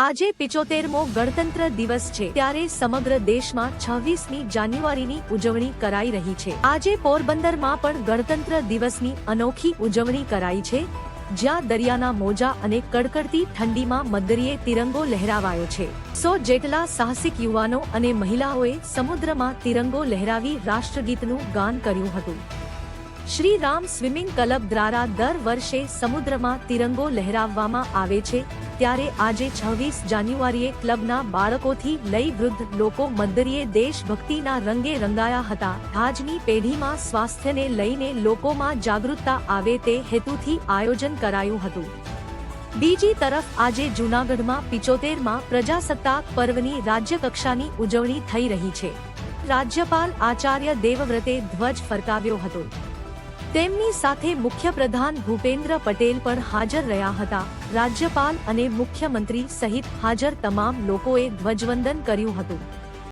આજે પિચોતેરમો ગણતંત્ર દિવસ છે. ત્યારે સમગ્ર દેશમાં છવ્વીસમી જાન્યુઆરીની ઉજવણી કરાઈ રહી છે. આજે પોરબંદરમાં પણ ગણતંત્ર દિવસની અનોખી ઉજવણી કરાઈ છે. જ્યાં દરિયાના મોજા અને કડકડતી ઠંડીમાં મદરીએ તિરંગો લહેરાવાયો છે. સો જેટલા સાહસિક યુવાનો અને મહિલાઓએ સમુદ્રમાં તિરંગો લહેરાવી રાષ્ટ્રગીતનું ગાન કર્યું હતું. શ્રી રામ સ્વિમિંગ ક્લબ દ્વારા દર વર્ષે સમુદ્રમાં તિરંગો લહેરાવવામાં આવે છે, ત્યારે આજે છવ્વીસ જાન્યુઆરીએ ક્લબના બાળકોથી લઈ વૃદ્ધ લોકો મદ્દરીએ દેશભક્તિના રંગે રંગાયા હતા. આજની પેઢીમાં સ્વાસ્થ્યને લઈને લોકોમાં જાગૃતતા આવે તે હેતુથી આયોજન કરાયું હતું. બીજી તરફ આજે જૂનાગઢમાં પિચોતેરમાં પ્રજાસત્તાક પર્વની રાજ્યકક્ષાની ઉજવણી થઈ રહી છે. રાજ્યપાલ આચાર્ય દેવવ્રતે ધ્વજ ફરકાવ્યો હતો. તેમની સાથે મુખ્યપ્રધાન ભૂપેન્દ્ર પટેલ પણ હાજર રહ્યા હતા. રાજ્યપાલ અને મુખ્યમંત્રી સહિત હાજર તમામ લોકોએ ધ્વજવંદન કર્યું હતું.